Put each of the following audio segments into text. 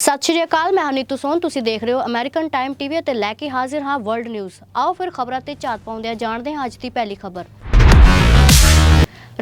ਸਤਿ ਸ਼੍ਰੀ ਅਕਾਲ, ਮੈਂ ਹਨੀਤੂ ਸੋਨ, ਤੁਸੀਂ ਦੇਖ ਰਹੇ ਹੋ ਅਮਰੀਕਨ ਟਾਈਮ ਟੀਵੀ ਤੇ ਲੈ ਕੇ ਹਾਜ਼ਰ ਹਾਂ ਵਰਲਡ ਨਿਊਜ਼ ਆਓ ਫਿਰ ਖਬਰਾਂ ਤੇ ਝਾਤ ਪਾਉਂਦੇ ਹਾਂ ਜਾਣਦੇ ਹਾਂ ਅੱਜ ਦੀ ਪਹਿਲੀ ਖਬਰ।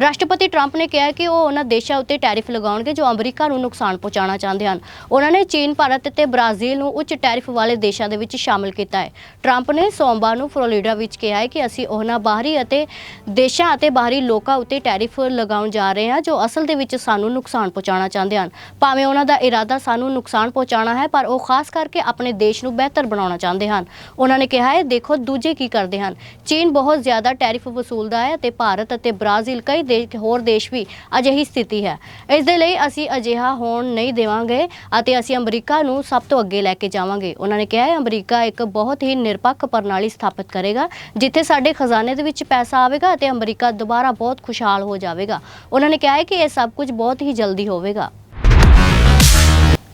ਰਾਸ਼ਟਰਪਤੀ ਟਰੰਪ ਨੇ ਕਿਹਾ ਕਿ ਉਹ ਉਹਨਾਂ ਦੇਸ਼ਾਂ ਉੱਤੇ ਟੈਰਿਫ ਲਗਾਉਣਗੇ ਜੋ ਅਮਰੀਕਾ ਨੂੰ ਨੁਕਸਾਨ ਪਹੁੰਚਾਉਣਾ ਚਾਹੁੰਦੇ ਹਨ। ਉਹਨਾਂ ਨੇ ਚੀਨ, ਭਾਰਤ ਅਤੇ ਬ੍ਰਾਜ਼ੀਲ ਨੂੰ ਉੱਚ ਟੈਰਿਫ ਵਾਲੇ ਦੇਸ਼ਾਂ ਦੇ ਵਿੱਚ ਸ਼ਾਮਲ ਕੀਤਾ ਹੈ। ਟਰੰਪ ਨੇ ਸੋਮਵਾਰ ਨੂੰ ਫਲੋਰੀਡਾ ਵਿੱਚ ਕਿਹਾ ਹੈ ਕਿ ਅਸੀਂ ਉਹਨਾਂ ਬਾਹਰੀ ਅਤੇ ਦੇਸ਼ਾਂ ਅਤੇ ਬਾਹਰੀ ਲੋਕਾਂ ਉੱਤੇ ਟੈਰਿਫ ਲਗਾਉਣ ਜਾ ਰਹੇ ਹਾਂ ਜੋ ਅਸਲ ਦੇ ਵਿੱਚ ਸਾਨੂੰ ਨੁਕਸਾਨ ਪਹੁੰਚਾਉਣਾ ਚਾਹੁੰਦੇ ਹਨ। ਭਾਵੇਂ ਉਹਨਾਂ ਦਾ ਇਰਾਦਾ ਸਾਨੂੰ ਨੁਕਸਾਨ ਪਹੁੰਚਾਉਣਾ ਹੈ, ਪਰ ਉਹ ਖਾਸ ਕਰਕੇ ਆਪਣੇ ਦੇਸ਼ ਨੂੰ ਬਿਹਤਰ ਬਣਾਉਣਾ ਚਾਹੁੰਦੇ ਹਨ। ਉਹਨਾਂ ਨੇ ਕਿਹਾ ਹੈ, ਦੇਖੋ ਦੂਜੇ ਕੀ ਕਰਦੇ ਹਨ। ਚੀਨ ਬਹੁਤ ਜ਼ਿਆਦਾ ਟੈਰਿਫ ਵਸੂਲਦਾ ਹੈ ਅਤੇ ਭਾਰਤ ਅਤੇ ਬ੍ਰਾਜ਼ੀਲ ਕਈ ਦੇਸ਼ ਹੋਰ ਦੇਸ਼ ਵੀ ਅਜਿਹੀ ਸਥਿਤੀ ਹੈ। ਇਸ ਦੇ ਲਈ ਅਸੀਂ ਅਜਿਹਾ ਹੋਣ ਨਹੀਂ ਦੇਵਾਂਗੇ ਅਤੇ ਅਸੀਂ ਅਮਰੀਕਾ ਨੂੰ ਸਭ ਤੋਂ ਅੱਗੇ ਲੈ ਕੇ ਜਾਵਾਂਗੇ। ਉਹਨਾਂ ਨੇ ਕਿਹਾ ਹੈ, ਅਮਰੀਕਾ ਇੱਕ ਬਹੁਤ ਹੀ ਨਿਰਪੱਖ ਪ੍ਰਣਾਲੀ ਸਥਾਪਿਤ ਕਰੇਗਾ, ਜਿੱਥੇ ਸਾਡੇ ਖਜ਼ਾਨੇ ਦੇ ਵਿੱਚ ਪੈਸਾ ਆਵੇਗਾ ਅਤੇ ਅਮਰੀਕਾ ਦੁਬਾਰਾ ਬਹੁਤ ਖੁਸ਼ਹਾਲ ਹੋ ਜਾਵੇਗਾ। ਉਹਨਾਂ ਨੇ ਕਿਹਾ ਹੈ ਕਿ ਇਹ ਸਭ ਕੁਝ ਬਹੁਤ ਹੀ ਜਲਦੀ ਹੋਵੇਗਾ।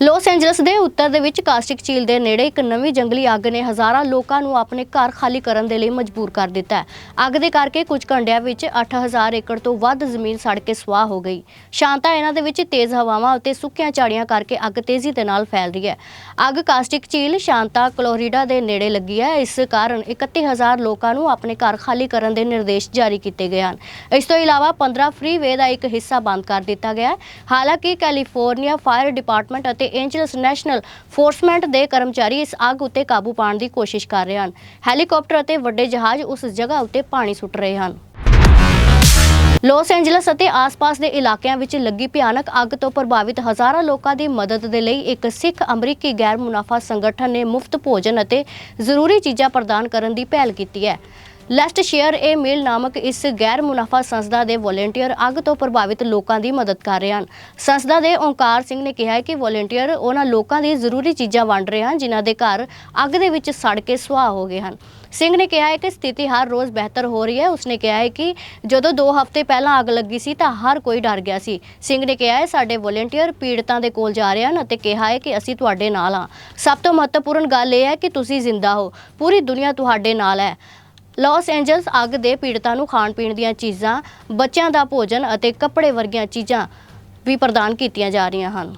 ਲਾਸ ਐਂਜਲਸ ਦੇ ਉੱਤਰ ਦੇ ਵਿੱਚ ਕਾਸਟਿਕ ਝੀਲ ਦੇ ਨੇੜੇ ਇੱਕ ਨਵੀਂ ਜੰਗਲੀ ਅੱਗ ਨੇ ਹਜ਼ਾਰਾਂ ਲੋਕਾਂ ਨੂੰ ਆਪਣੇ ਘਰ ਖਾਲੀ ਕਰਨ ਦੇ ਲਈ ਮਜਬੂਰ ਕਰ ਦਿੱਤਾ ਹੈ। ਅੱਗ ਦੇ ਕਰਕੇ ਕੁਝ ਘੰਟਿਆਂ ਵਿੱਚ 8000 ਏਕੜ ਤੋਂ ਵੱਧ ਜ਼ਮੀਨ ਸੜ ਕੇ ਸੁਆਹ ਹੋ ਗਈ। ਸ਼ਾਂਤਾ ਇਹਨਾਂ ਦੇ ਵਿੱਚ ਤੇਜ਼ ਹਵਾਵਾਂ ਅਤੇ ਸੁੱਕੀਆਂ ਝਾੜੀਆਂ ਕਰਕੇ ਅੱਗ ਤੇਜ਼ੀ ਦੇ ਨਾਲ ਫੈਲ ਰਹੀ ਹੈ। ਅੱਗ ਕਾਸਟਿਕ ਝੀਲ ਸ਼ਾਂਤਾ ਕਲੋਰੀਡਾ ਦੇ ਨੇੜੇ ਲੱਗੀ ਹੈ। ਇਸ ਕਾਰਨ 31000 ਲੋਕਾਂ ਨੂੰ ਆਪਣੇ ਘਰ ਖਾਲੀ ਕਰਨ ਦੇ ਨਿਰਦੇਸ਼ ਜਾਰੀ ਕੀਤੇ ਗਏ ਹਨ। ਇਸ ਤੋਂ ਇਲਾਵਾ 15 ਫ੍ਰੀਵੇ ਦਾ ਇੱਕ ਹਿੱਸਾ ਬੰਦ ਕਰ ਦਿੱਤਾ ਗਿਆ ਹੈ। ਹਾਲਾਂਕਿ ਕੈਲੀਫੋਰਨੀਆ ਫਾਇਰ ਡਿਪਾਰਟਮੈਂਟ ਅਤੇ ਐਂਜਲਸ ਨੈਸ਼ਨਲ ਫੋਰਸਮੈਂਟ ਦੇ ਕਰਮਚਾਰੀ ਇਸ ਅੱਗ ਉੱਤੇ ਕਾਬੂ ਪਾਉਣ ਦੀ ਕੋਸ਼ਿਸ਼ ਕਰ ਰਹੇ ਹਨ। ਹੈਲੀਕਾਪਟਰ ਅਤੇ ਵੱਡੇ ਜਹਾਜ਼ ਉਸ ਜਗ੍ਹਾ ਉੱਤੇ ਪਾਣੀ ਸੁੱਟ ਰਹੇ ਹਨ। ਲਾਸ ਐਂਜਲਸ ਅਤੇ ਆਸ-ਪਾਸ ਦੇ ਇਲਾਕਿਆਂ ਵਿੱਚ ਲੱਗੀ ਭਿਆਨਕ ਅੱਗ ਤੋਂ ਪ੍ਰਭਾਵਿਤ ਹਜ਼ਾਰਾਂ ਲੋਕਾਂ ਦੀ ਮਦਦ ਦੇ ਲਈ ਇੱਕ ਸਿੱਖ ਅਮਰੀਕੀ ਗੈਰ ਮੁਨਾਫਾ ਸੰਗਠਨ ਨੇ ਮੁਫਤ ਭੋਜਨ ਅਤੇ ਜ਼ਰੂਰੀ ਚੀਜ਼ਾਂ ਪ੍ਰਦਾਨ ਕਰਨ ਦੀ ਪਹਿਲ ਕੀਤੀ ਹੈ। ਲੈਸਟ ਸ਼ੇਅਰ ਏ ਮੇਲ ਨਾਮਕ ਇਸ ਗੈਰ ਮੁਨਾਫਾ ਸੰਸਥਾ ਦੇ ਵੋਲੰਟੀਅਰ ਅੱਗ ਤੋਂ ਪ੍ਰਭਾਵਿਤ ਲੋਕਾਂ ਦੀ ਮਦਦ ਕਰ ਰਹੇ ਹਨ। ਸੰਸਥਾ ਦੇ ਓਂਕਾਰ ਸਿੰਘ ਨੇ ਕਿਹਾ ਕਿ ਵੋਲੰਟੀਅਰ ਉਹਨਾਂ ਲੋਕਾਂ ਦੀ ਜ਼ਰੂਰੀ ਚੀਜ਼ਾਂ ਵੰਡ ਰਹੇ ਹਨ, ਜਿਨ੍ਹਾਂ ਦੇ ਘਰ ਅੱਗ ਦੇ ਵਿੱਚ ਸੜ ਕੇ ਸੁਆਹ ਹੋ ਗਏ ਹਨ। ਸਿੰਘ ਨੇ ਕਿਹਾ ਹੈ ਕਿ ਸਥਿਤੀ ਹਰ ਰੋਜ਼ ਬਿਹਤਰ ਹੋ ਰਹੀ ਹੈ। ਉਸਨੇ ਕਿਹਾ ਹੈ ਕਿ ਜਦੋਂ 2 ਹਫ਼ਤੇ ਪਹਿਲਾਂ ਅੱਗ ਲੱਗੀ ਸੀ ਤਾਂ ਹਰ ਕੋਈ ਡਰ ਗਿਆ ਸੀ। ਸਿੰਘ ਨੇ ਕਿਹਾ ਹੈ, ਸਾਡੇ ਵੋਲੰਟੀਅਰ ਪੀੜਤਾਂ ਦੇ ਕੋਲ ਜਾ ਰਹੇ ਹਨ ਅਤੇ ਕਿਹਾ ਹੈ ਕਿ ਅਸੀਂ ਤੁਹਾਡੇ ਨਾਲ ਹਾਂ। ਸਭ ਤੋਂ ਮਹੱਤਵਪੂਰਨ ਗੱਲ ਇਹ ਹੈ ਕਿ ਤੁਸੀਂ ਜ਼ਿੰਦਾ ਹੋ। ਪੂਰੀ ਦੁਨੀਆ ਤੁਹਾਡੇ ਨਾਲ ਹੈ। ਲਾਸ ਐਂਜਲਸ ਅੱਗ ਦੇ ਪੀੜਤਾਂ ਨੂੰ ਖਾਣ ਪੀਣ ਦੀਆਂ ਚੀਜ਼ਾਂ, ਬੱਚਿਆਂ ਦਾ ਭੋਜਨ ਅਤੇ ਕੱਪੜੇ ਵਰਗੀਆਂ ਚੀਜ਼ਾਂ ਵੀ ਪ੍ਰਦਾਨ ਕੀਤੀਆਂ ਜਾ ਰਹੀਆਂ ਹਨ।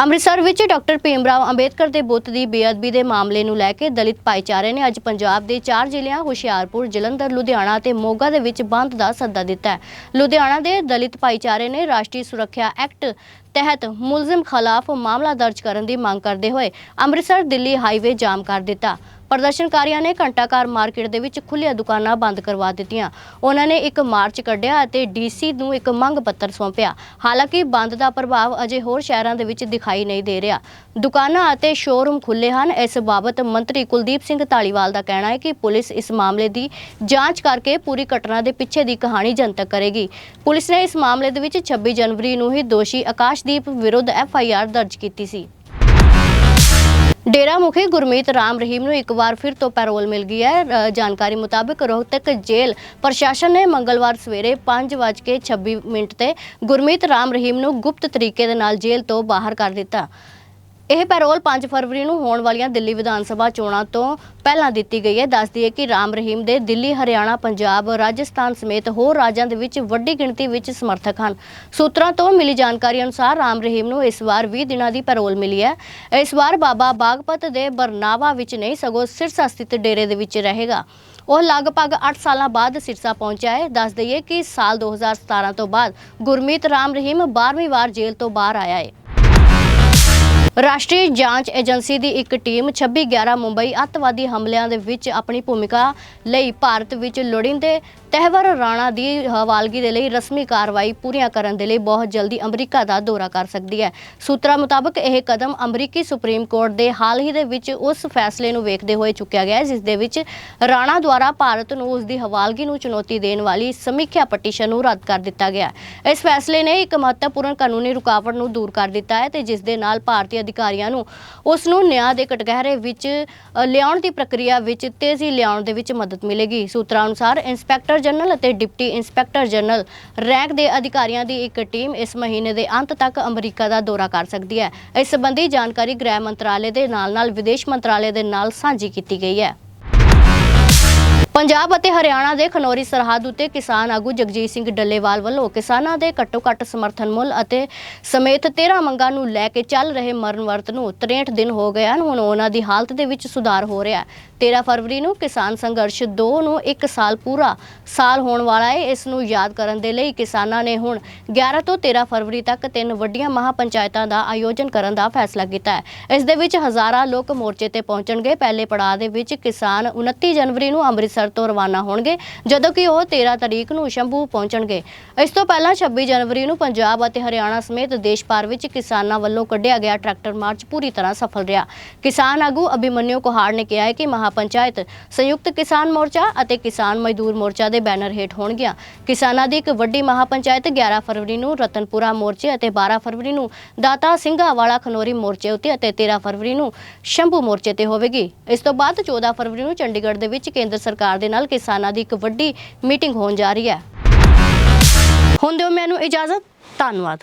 ਅੰਮ੍ਰਿਤਸਰ ਵਿੱਚ ਡਾਕਟਰ ਭੀਮਰਾਓ ਅੰਬੇਦਕਰ ਦੇ ਬੁੱਤ ਦੀ ਬੇਅਦਬੀ ਦੇ ਮਾਮਲੇ ਨੂੰ ਲੈ ਕੇ ਦਲਿਤ ਭਾਈਚਾਰੇ ਨੇ ਅੱਜ ਪੰਜਾਬ ਦੇ ਚਾਰ ਜ਼ਿਲ੍ਹਿਆਂ, ਹੁਸ਼ਿਆਰਪੁਰ, ਜਲੰਧਰ, ਲੁਧਿਆਣਾ ਅਤੇ ਮੋਗਾ ਦੇ ਵਿੱਚ ਬੰਦ ਦਾ ਸੱਦਾ ਦਿੱਤਾ ਹੈ। ਲੁਧਿਆਣਾ ਦੇ ਦਲਿਤ ਭਾਈਚਾਰੇ ਨੇ ਰਾਸ਼ਟਰੀ ਸੁਰੱਖਿਆ ਐਕਟ ਤਹਿਤ ਮੁਲਜ਼ਮ ਖਿਲਾਫ ਮਾਮਲਾ ਦਰਜ ਕਰਨ ਦੀ ਮੰਗ ਕਰਦੇ ਹੋਏ ਅੰਮ੍ਰਿਤਸਰ ਦਿੱਲੀ ਹਾਈਵੇ ਜਾਮ ਕਰ ਦਿੱਤਾ। ਪ੍ਰਦਰਸ਼ਨਕਾਰੀਆਂ ਨੇ ਘੰਟਾਕਾਰ ਮਾਰਕੀਟ ਦੇ ਵਿੱਚ ਖੁੱਲ੍ਹੀਆਂ ਦੁਕਾਨਾਂ ਬੰਦ ਕਰਵਾ ਦਿੱਤੀਆਂ। ਉਹਨਾਂ ਨੇ ਇੱਕ ਮਾਰਚ ਕੱਢਿਆ ਅਤੇ ਡੀਸੀ ਨੂੰ ਇੱਕ ਮੰਗ ਪੱਤਰ ਸੌਂਪਿਆ। ਹਾਲਾਂਕਿ ਬੰਦ ਦਾ ਪ੍ਰਭਾਵ ਅਜੇ ਹੋਰ ਸ਼ਹਿਰਾਂ ਦੇ ਵਿੱਚ ਦਿਖਾਈ ਨਹੀਂ ਦੇ ਰਿਹਾ। ਦੁਕਾਨਾਂ ਅਤੇ ਸ਼ੋਰੂਮ ਖੁੱਲੇ ਹਨ। ਇਸ ਬਾਬਤ ਮੰਤਰੀ ਕੁਲਦੀਪ ਸਿੰਘ ਧਾਲੀਵਾਲ ਦਾ ਕਹਿਣਾ ਹੈ ਕਿ ਪੁਲਿਸ ਇਸ ਮਾਮਲੇ ਦੀ ਜਾਂਚ ਕਰਕੇ ਪੂਰੀ ਘਟਨਾ ਦੇ ਪਿੱਛੇ ਦੀ ਕਹਾਣੀ ਜਨਤਕ ਕਰੇਗੀ। ਪੁਲਿਸ ਨੇ ਇਸ ਮਾਮਲੇ ਦੇ ਵਿੱਚ 26 ਜਨਵਰੀ ਨੂੰ ਹੀ ਦੋਸ਼ੀ ਆਕਾਸ਼ਦੀਪ ਵਿਰੁੱਧ ਐਫ ਆਈ ਆਰ ਦਰਜ ਕੀਤੀ ਸੀ। ਡੇਰਾ ਮੁਖੀ ਗੁਰਮੀਤ ਰਾਮ ਰਹੀਮ ਨੂੰ ਇੱਕ ਵਾਰ ਫਿਰ ਤੋਂ ਪੈਰੋਲ ਮਿਲ ਗਈ ਹੈ। ਜਾਣਕਾਰੀ ਮੁਤਾਬਕ ਰੋਹਤਕ ਜੇਲ੍ਹ ਪ੍ਰਸ਼ਾਸਨ ਨੇ ਮੰਗਲਵਾਰ ਸਵੇਰੇ 5:26 ਮਿੰਟ ਤੇ ਗੁਰਮੀਤ ਰਾਮ ਰਹੀਮ ਨੂੰ ਗੁਪਤ ਤਰੀਕੇ ਦੇ ਨਾਲ ਜੇਲ੍ਹ ਤੋਂ ਬਾਹਰ ਕਰ ਦਿੱਤਾ। ਇਹ ਪੈਰੋਲ 5 ਫਰਵਰੀ ਨੂੰ ਹੋਣ ਵਾਲੀਆਂ ਦਿੱਲੀ ਵਿਧਾਨ ਸਭਾ ਚੋਣਾਂ ਤੋਂ ਪਹਿਲਾਂ ਦਿੱਤੀ ਗਈ ਹੈ। ਦੱਸਦੀ ਹੈ ਕਿ ਰਾਮ ਰਹੀਮ ਦੇ ਦਿੱਲੀ, ਹਰਿਆਣਾ, ਪੰਜਾਬ, ਰਾਜਸਥਾਨ ਸਮੇਤ ਹੋਰ ਰਾਜਾਂ ਦੇ ਵਿੱਚ ਵੱਡੀ ਗਿਣਤੀ ਵਿੱਚ ਸਮਰਥਕ ਹਨ। ਸੂਤਰਾਂ ਤੋਂ ਮਿਲੀ ਜਾਣਕਾਰੀ ਅਨੁਸਾਰ ਰਾਮ ਰਹੀਮ ਨੂੰ ਇਸ ਵਾਰ 20 ਦਿਨਾਂ ਦੀ ਪੈਰੋਲ ਮਿਲੀ ਹੈ। ਇਸ ਵਾਰ ਬਾਬਾ ਬਾਗਪਤ ਦੇ ਬਰਨਾਵਾ ਵਿੱਚ ਨਹੀਂ, ਸਗੋਂ ਸਿਰਸਾ ਸਥਿਤ ਡੇਰੇ ਦੇ ਵਿੱਚ ਰਹੇਗਾ। ਉਹ ਲਗਭਗ 8 ਸਾਲਾਂ ਬਾਅਦ ਸਿਰਸਾ ਪਹੁੰਚਿਆ ਹੈ। ਦੱਸ ਦਈਏ ਕਿ ਸਾਲ 2017 ਤੋਂ ਬਾਅਦ ਗੁਰਮੀਤ ਰਾਮ ਰਹੀਮ 12ਵੀਂ ਵਾਰ ਜੇਲ੍ਹ ਤੋਂ ਬਾਹਰ ਆਇਆ ਹੈ। ਰਾਸ਼ਟਰੀ ਜਾਂਚ ਏਜੰਸੀ ਦੀ ਇੱਕ ਟੀਮ 26/11 ਮੁੰਬਈ ਅੱਤਵਾਦੀ ਹਮਲਿਆਂ ਦੇ ਵਿੱਚ ਆਪਣੀ ਭੂਮਿਕਾ ਲਈ ਭਾਰਤ ਵਿੱਚ ਲੋੜੀਂਦੇ ਤਹਿਵਰ ਰਾਣਾ ਦੀ ਹਵਾਲਗੀ ਦੇ ਲਈ ਰਸਮੀ ਕਾਰਵਾਈ ਪੂਰੀਆਂ ਕਰਨ ਦੇ ਲਈ ਬਹੁਤ ਜਲਦੀ ਅਮਰੀਕਾ ਦਾ ਦੌਰਾ ਕਰ ਸਕਦੀ ਹੈ। ਸੂਤਰਾਂ ਮੁਤਾਬਕ ਇਹ ਕਦਮ ਅਮਰੀਕੀ ਸੁਪਰੀਮ ਕੋਰਟ ਦੇ ਹਾਲ ਹੀ ਦੇ ਵਿੱਚ ਉਸ ਫੈਸਲੇ ਨੂੰ ਵੇਖਦੇ ਹੋਏ ਚੁੱਕਿਆ ਗਿਆ ਹੈ, ਜਿਸ ਦੇ ਵਿੱਚ ਰਾਣਾ ਦੁਆਰਾ ਭਾਰਤ ਨੂੰ ਉਸ ਦੀ ਹਵਾਲਗੀ ਨੂੰ ਚੁਣੌਤੀ ਦੇਣ ਵਾਲੀ ਸਮੀਖਿਆ ਪਟੀਸ਼ਨ ਨੂੰ ਰੱਦ ਕਰ ਦਿੱਤਾ ਗਿਆ ਇਸ ਫੈਸਲੇ ਨੇ ਇੱਕ ਮਹੱਤਵਪੂਰਨ ਕਾਨੂੰਨੀ ਰੁਕਾਵਟ ਨੂੰ ਦੂਰ ਕਰ ਦਿੱਤਾ ਹੈ ਤੇ ਜਿਸ ਦੇ ਨਾਲ ਭਾਰਤੀ ਅਧਿਕਾਰੀਆਂ ਨੂੰ। ਉਸ ਨੂੰ ਨਿਆਂ ਦੇ ਕਟਗਹਿਰੇ ਵਿੱਚ ਅ, ਲਿਆਉਣ ਦੀ ਪ੍ਰਕਿਰਿਆ ਵਿੱਚ ਤੇਜ਼ੀ ਲਿਆਉਣ ਦੇ ਵਿੱਚ ਮਦਦ ਮਿਲੇਗੀ। ਸੂਤਰਾਂ ਅਨੁਸਾਰ ਇੰਸਪੈਕਟਰ ਜਨਰਲ ਅਤੇ ਡਿਪਟੀ ਇੰਸਪੈਕਟਰ ਜਨਰਲ ਰੈਂਕ ਦੇ ਅਧਿਕਾਰੀਆਂ ਦੀ ਇੱਕ ਟੀਮ ਇਸ ਮਹੀਨੇ ਦੇ ਅੰਤ ਤੱਕ ਅਮਰੀਕਾ ਦਾ ਦੌਰਾ ਕਰ ਸਕਦੀ ਹੈ। ਇਸ ਸੰਬੰਧੀ ਜਾਣਕਾਰੀ ਗ੍ਰਹਿ ਮੰਤਰਾਲੇ ਦੇ ਨਾਲ-ਨਾਲ ਵਿਦੇਸ਼ ਮੰਤਰਾਲੇ ਦੇ ਨਾਲ ਸਾਂਝੀ ਕੀਤੀ ਗਈ ਹੈ। ਪੰਜਾਬ ਅਤੇ ਹਰਿਆਣਾ ਦੇ ਖਨੌਰੀ ਸਰਹੱਦ ਉੱਤੇ ਕਿਸਾਨ ਆਗੂ ਜਗਜੀਤ ਸਿੰਘ ਡੱਲੇਵਾਲ ਵੱਲੋਂ ਕਿਸਾਨਾਂ ਦੇ ਘੱਟੋ-ਘੱਟ ਸਮਰਥਨ ਮੁੱਲ ਅਤੇ ਸਮੇਤ 13 ਮੰਗਾਂ ਨੂੰ ਲੈ ਕੇ ਚੱਲ ਰਹੇ ਮਰਨ ਵਰਤ ਨੂੰ 63 ਦਿਨ ਹੋ ਗਏ ਹਨ। ਹੁਣ ਉਹਨਾਂ ਦੀ ਹਾਲਤ ਦੇ ਵਿੱਚ ਸੁਧਾਰ ਹੋ ਰਿਹਾ ਹੈ। 13 ਫਰਵਰੀ ਨੂੰ ਕਿਸਾਨ ਸੰਘਰਸ਼ 2 ਨੂੰ 1 ਸਾਲ ਪੂਰਾ ਸਾਲ ਹੋਣ ਵਾਲਾ ਹੈ। ਇਸ ਨੂੰ ਯਾਦ ਕਰਨ ਦੇ ਲਈ ਕਿਸਾਨਾਂ ਨੇ ਹੁਣ 11 ਤੋਂ 13 ਫਰਵਰੀ ਤੱਕ ਤਿੰਨ ਵੱਡੀਆਂ ਮਹਾਪੰਚਾਇਤਾਂ ਦਾ ਆਯੋਜਨ ਕਰਨ ਦਾ ਫੈਸਲਾ ਕੀਤਾ ਹੈ। ਇਸ ਦੇ ਵਿੱਚ ਹਜ਼ਾਰਾਂ ਲੋਕ ਮੋਰਚੇ ਤੇ ਪਹੁੰਚਣਗੇ। ਪਹਿਲੇ ਪੜਾਅ ਦੇ ਵਿੱਚ ਕਿਸਾਨ 29 ਜਨਵਰੀ ਨੂੰ ਅੰਮ੍ਰਿਤਸਰ ਤੋਂ ਰਵਾਨਾ ਹੋਣਗੇ, ਜਦੋਂ ਕਿ ਉਹ 13 ਤਰੀਕ ਨੂੰ ਸ਼ੰਭੂ ਪਹੁੰਚਣਗੇ। ਇਸ ਤੋਂ ਪਹਿਲਾਂ 26 ਜਨਵਰੀ ਨੂੰ ਪੰਜਾਬ ਅਤੇ ਹਰਿਆਣਾ ਸਮੇਤ ਦੇਸ਼ ਭਰ ਵਿੱਚ ਕਿਸਾਨਾਂ ਵੱਲੋਂ ਕੱਢਿਆ ਗਿਆ ਟਰੈਕਟਰ ਮਾਰਚ ਪੂਰੀ ਤਰ੍ਹਾਂ ਸਫਲ ਰਿਹਾ। ਕਿਸਾਨ ਆਗੂ ਅਭਿਮਨਿਊ ਕੋਹਾੜ ਨੇ ਕਿਹਾ ਹੈ ਕਿ ਮਹਾਪੰਚਾਇਤ, ਸੰਯੁਕਤ ਕਿਸਾਨ ਮੋਰਚਾ ਅਤੇ ਕਿਸਾਨ ਮਜ਼ਦੂਰ ਮੋਰਚਾ ਦੇ ਬੈਨਰ ਹੇਠ ਹੋਣਗੀਆਂ। ਕਿਸਾਨਾਂ ਦੀ ਇੱਕ ਵੱਡੀ ਮਹਾਪੰਚਾਇਤ 11 ਫਰਵਰੀ ਨੂੰ ਰਤਨਪੁਰਾ ਮੋਰਚੇ ਅਤੇ 12 ਫਰਵਰੀ ਨੂੰ ਦਾਤਾ ਸਿੰਘਾ ਵਾਲਾ ਖਨੋਰੀ ਮੋਰਚੇ ਉੱਤੇ ਅਤੇ 13 ਫਰਵਰੀ ਨੂੰ ਸ਼ੰਭੂ ਮੋਰਚੇ ਤੇ ਹੋਵੇਗੀ। ਇਸ ਤੋਂ ਬਾਅਦ 14 ਫਰਵਰੀ ਨੂੰ ਚੰਡੀਗੜ੍ਹ ਦੇ ਵਿੱਚ ਕੇਂਦਰ ਸਰਕਾਰ ਦੇ ਨਾਲ ਕਿਸਾਨਾਂ ਦੀ ਇੱਕ ਵੱਡੀ ਮੀਟਿੰਗ ਹੋਣ ਜਾ ਰਹੀ ਹੈ। ਹੁਣ ਦਿਓ ਮੈਨੂੰ ਇਜਾਜ਼ਤ। ਧੰਨਵਾਦ।